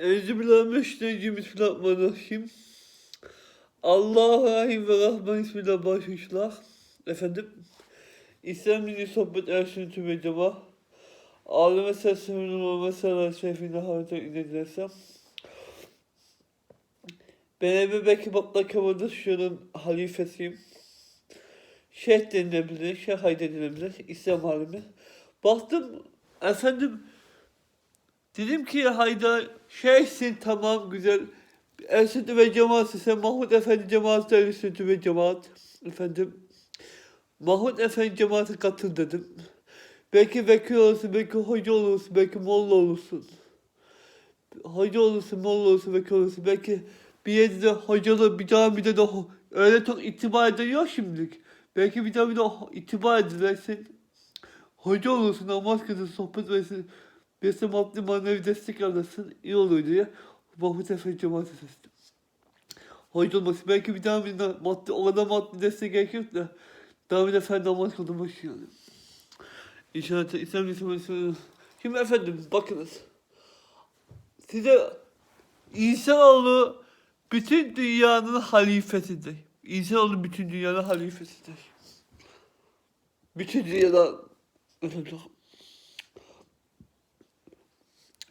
Euzubillahimineşşeytanirracim. Allahu Rahim ve Rahman ismiyle başlayışlar. Efendim, İslam dini sohbet erşin tüme cema. Aleme seslemin olma sallallahu şerifine harita inedilersem. Ben Ebu Bekir Batla şunun halifesiyim. Şeyh denilebilir, Şeyh Hay denilebilir, İslam alimi. Baktım, efendim, Dedim ki hayda şeyhsin tamam güzel. Ersütü ve cemaatsi sen Mahmut Efendi cemaatine ersütü ve cemaat. Efendim Mahmut Efendi cemaate katıl dedim. Belki vekil olursun, belki hoca olursun, belki molla olursun. Hoca olursun, molla olursun, vekil olursun. Belki bir yerde hocalı, bir camide de öyle çok itibar ediyor şimdilik. Belki bir camide itibar edilirsin. Hoca olursun, namaz kılırsın, sohbet verirsin. Birisi maddi manevi destek alırsın, iyi olur diye Mahmut Efendi cemaate seçtim. Hoca olması belki bir daha bir maddi, o kadar maddi destek gerek da daha bir de fen namaz kılmak yani. İnşallah İslam Müslümanı Şimdi efendim bakınız. Size İnsanoğlu bütün dünyanın halifesidir. İnsanoğlu bütün dünyanın halifesidir. Bütün dünyada Efendim,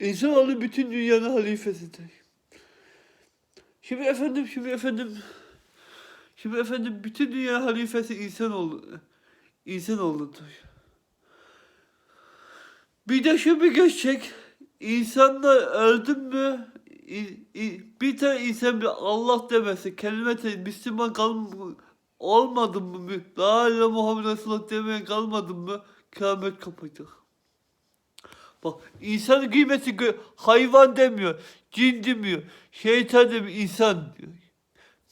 İnsanoğlu bütün dünyanın halifesidir. Şimdi efendim, şimdi efendim, şimdi efendim bütün dünya halifesi insanoğlu, insanoğludur. Bir de şu bir gerçek, insanlar öldü mü, bir tane insan bir Allah demesi, kelimete Müslüman kal olmadı mı, La ilahe Muhammed Resulullah demeyen kalmadı mı, kıyamet kopacak. Bak insan gö- hayvan demiyor, cin demiyor, şeytan demiyor, insan diyor.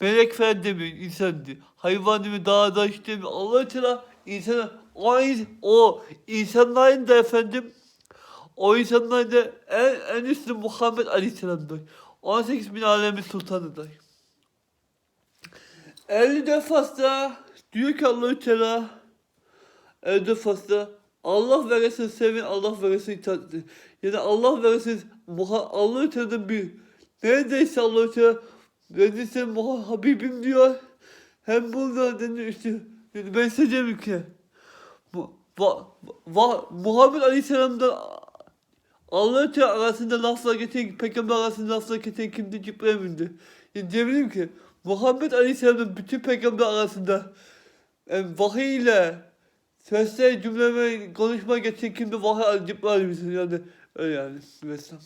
Melek falan demiyor, insan diyor. Hayvan demiyor, dağ daş demiyor. Allah Teala insana o, o insanların da efendim o insanların da en, en üstü Muhammed Aleyhisselam'dır. 18 bin alemin sultanıdır. 50 defasında diyor ki Allah Teala 50 defasında Allah ve Resulü sevin, Allah ve Resulü itaat edin. Yani Allah ve Resulü muha- Allah Teala'nın bir neredeyse Allah ben sen muha- Habibim diyor. Hem burada deniyor işte yani ben diyorum ki mu- va, va, Muhammed Aleyhisselam'dan Allah Teala arasında laflar getiren, peygamber arasında laflar getiren kimdi? Cibril emindi. Yani diyebilirim ki Muhammed Aleyhisselam'ın bütün peygamber arasında yani vahiy ile sesle cümleme konuşma geçen kimdi? Vahiy Cibril Aleyhisselam yani öyle yani. Mesela.